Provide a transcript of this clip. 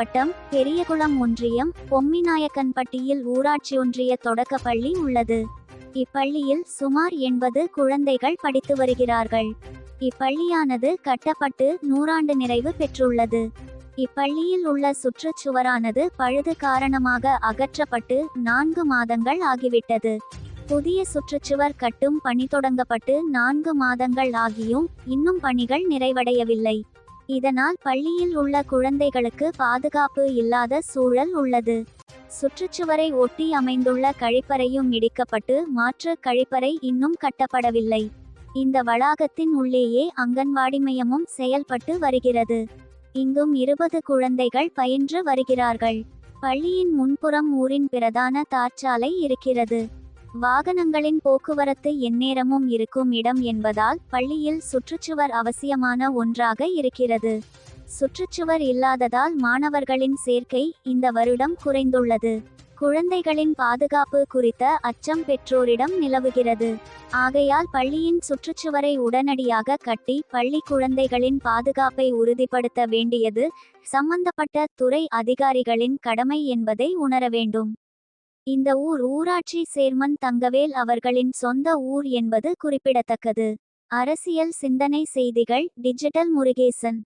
மாவட்டம் பெரியகுளம் ஒன்றியம் பொம்மிநாயக்கன்பட்டியில் ஊராட்சி ஒன்றிய தொடக்கப்பள்ளி உள்ளது. இப்பள்ளியில் சுமார் எண்பது குழந்தைகள் படித்து வருகிறார்கள். இப்பள்ளியானது கட்டப்பட்டு நூறாண்டு நிறைவு பெற்றுள்ளது. இப்பள்ளியில் உள்ள சுற்றுச்சுவரானது பழுது காரணமாக அகற்றப்பட்டு நான்கு மாதங்கள் ஆகிவிட்டது. புதிய சுற்றுச்சுவர் கட்டும் பணி தொடங்கப்பட்டு நான்கு மாதங்கள் ஆகியும் இன்னும் பணிகள் நிறைவடையவில்லை. இதனால் பள்ளியில் உள்ள குழந்தைகளுக்கு பாதுகாப்பு இல்லாத சூழல் உள்ளது. சுற்றுச்சுவரை ஒட்டி அமைந்துள்ள கழிப்பறையும் இடிக்கப்பட்டு மாற்று கழிப்பறை இன்னும் கட்டப்படவில்லை. இந்த வளாகத்தின் உள்ளேயே அங்கன்வாடி மையமும் செயல்பட்டு வருகிறது. இங்கும் இருபது குழந்தைகள் பயின்று வருகிறார்கள். பள்ளியின் முன்புறம் ஊரின் பிரதான தார்ச்சாலை இருக்கிறது. வாகனங்களின் போக்குவரத்து எந்நேரமும் இருக்கும் இடம் என்பதால் பள்ளியில் சுற்றுச்சுவர் அவசியமான ஒன்றாக இருக்கிறது. சுற்றுச்சுவர் இல்லாததால் மாணவர்களின் சேர்க்கை இந்த வருடம் குறைந்துள்ளது. குழந்தைகளின் பாதுகாப்பு குறித்த அச்சம் பெற்றோரிடம் நிலவுகிறது. ஆகையால் பள்ளியின் சுற்றுச்சுவரை உடனடியாக கட்டி பள்ளி குழந்தைகளின் பாதுகாப்பை உறுதிப்படுத்த வேண்டியது சம்பந்தப்பட்ட துறை அதிகாரிகளின் கடமை என்பதை உணர வேண்டும். இந்த ஊர் ஊராட்சி சேர்மன் தங்கவேல் அவர்களின் சொந்த ஊர் என்பது குறிப்பிடத்தக்கது. அரசியல் சிந்தனை செய்திகள் டிஜிட்டல் முருகேசன்.